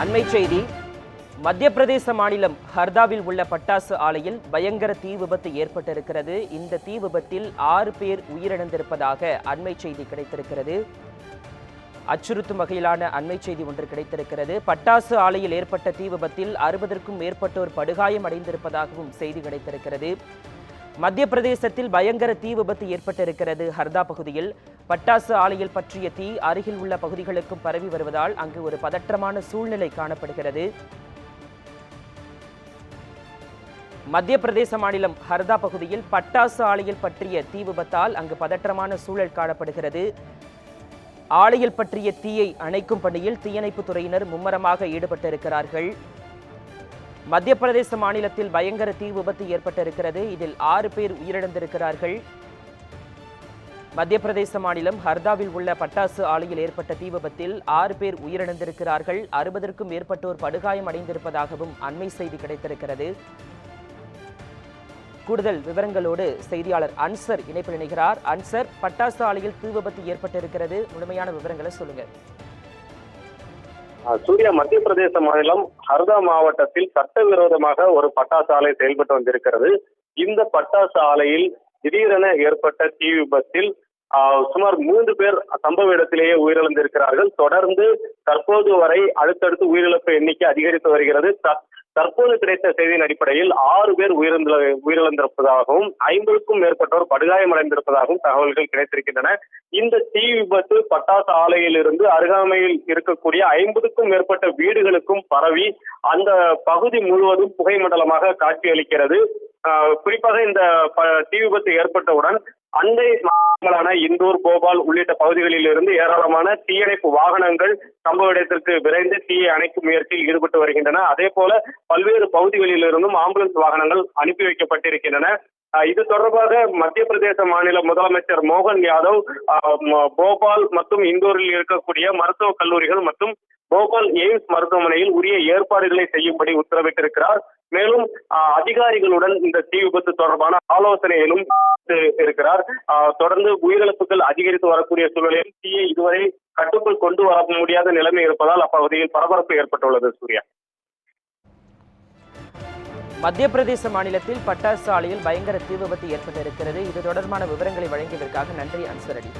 அண்மை செய்தி மத்திய பிரதேச மாநிலம் ஹர்தாவில் உள்ள பட்டாசு ஆலையில் பயங்கர தீ விபத்து ஏற்பட்டிருக்கிறது. இந்த தீ விபத்தில் ஆறு பேர் உயிரிழந்திருப்பதாக அண்மை செய்தி கிடைத்திருக்கிறது. அச்சுறுத்தும் வகையிலான அண்மை செய்தி ஒன்று கிடைத்திருக்கிறது. பட்டாசு ஆலையில் ஏற்பட்ட தீ விபத்தில் அறுபதற்கும் மேற்பட்டோர் படுகாயம் அடைந்திருப்பதாகவும் செய்தி கிடைத்திருக்கிறது. மத்திய பிரதேசத்தில் பயங்கர தீ விபத்து ஏற்பட்டிருக்கிறது ஹர்தா பகுதியில். பட்டாசு ஆலையில் பற்றிய தீ அருகில் உள்ள பகுதிகளுக்கும் பரவி வருவதால் அங்கு ஒரு பதற்றமான சூழ்நிலை காணப்படுகிறது. மத்திய பிரதேச மாநிலம் ஹர்தா பகுதியில் பட்டாசு ஆலையில் பற்றிய தீ விபத்தால் அங்கு பதற்றமான சூழல் காணப்படுகிறது. ஆலையில் பற்றிய தீயை அணைக்கும் பணியில் தீயணைப்புத் துறையினர் மும்மரமாக ஈடுபட்டிருக்கிறார்கள். மத்திய பிரதேச மாநிலத்தில் பயங்கர தீ விபத்து ஏற்பட்டிருக்கிறது. இதில் ஆறு பேர் உயிரிழந்திருக்கிறார்கள். மத்திய பிரதேச மாநிலம் ஹர்தாவில் உள்ள பட்டாசு ஆலையில் ஏற்பட்ட தீ விபத்தில் ஆறு பேர் உயிரிழந்திருக்கிறார்கள். அறுபதற்கும் மேற்பட்டோர் படுகாயம் அடைந்திருப்பதாகவும் அண்மை செய்தி கிடைத்திருக்கிறது. கூடுதல் விவரங்களோடு செய்தியாளர் அன்சர் இணைப்பில் இணைகிறார். அன்சர் பட்டாசு ஆலையில் தீ விபத்து ஏற்பட்டிருக்கிறது. முழுமையான விவரங்களை சொல்லுங்க சூரிய சூர்யா மத்திய பிரதேச மாநிலம் ஹர்தா மாவட்டத்தில் சட்டவிரோதமாக ஒரு பட்டாசு ஆலை செயல்பட்டு வந்திருக்கிறது. இந்த பட்டாசு ஆலையில் திடீரென ஏற்பட்ட தீ விபத்தில் சுமார் மூன்று பேர் சம்பவ இடத்திலேயே உயிரிழந்திருக்கிறார்கள். தொடர்ந்து தற்போது வரை அடுத்தடுத்து உயிரிழப்பு எண்ணிக்கை அதிகரித்து வருகிறது. தற்போது கிடைத்த செய்தியின் அடிப்படையில் ஆறு பேர் உயிரிழந்த உயிரிழந்திருப்பதாகவும் ஐம்பதுக்கும் மேற்பட்டோர் படுகாயமடைந்திருப்பதாகவும் தகவல்கள் கிடைத்திருக்கின்றன. இந்த தீ விபத்து பட்டாசு ஆலையிலிருந்து அருகாமையில் இருக்கக்கூடிய ஐம்பதுக்கும் மேற்பட்ட வீடுகளுக்கும் பரவி அந்த பகுதி முழுவதும் புகை மண்டலமாக காட்சியளிக்கிறது. குறிப்பாக இந்த தீ விபத்து ஏற்பட்டவுடன் அண்டை மாவட்டங்களான இந்தூர் போபால் உள்ளிட்ட பகுதிகளில் இருந்து ஏராளமான தீயணைப்பு வாகனங்கள் சம்பவ இடத்திற்கு விரைந்து தீயை அணைக்கும் முயற்சியில் ஈடுபட்டு வருகின்றன. அதே போல பல்வேறு பகுதிகளில் இருந்தும் ஆம்புலன்ஸ் வாகனங்கள் அனுப்பி வைக்கப்பட்டிருக்கின்றன. இது தொடர்பாக மத்திய பிரதேச மாநில முதலமைச்சர் மோகன் யாதவ் போபால் மற்றும் இந்தூரில் இருக்கக்கூடிய மருத்துவக் கல்லூரிகள் மற்றும் போபால் எய்ம்ஸ் மருத்துவமனையில் உரிய ஏற்பாடுகளை செய்யும்படி உத்தரவிட்டிருக்கிறார். மேலும் அதிகாரிகளுடன் இந்த தீ விபத்து தொடர்பான ஆலோசனையிலும் இருக்கிறார். தொடர்ந்து உயிரிழப்புகள் அதிகரித்து வரக்கூடிய சூழலில் தீயை இதுவரை கட்டுக்குள் கொண்டு வர முடியாத நிலைமை இருப்பதால் அப்பகுதியில் பரபரப்பு ஏற்பட்டுள்ளது சூர்யா. மத்திய பிரதேச மாநிலத்தில் பட்டாசு ஆலையில் பயங்கர தீ விபத்து ஏற்பட்டிருக்கிறது. இது தொடர்பான விவரங்களை வழங்கியதற்காக நன்றி அன்சரடி.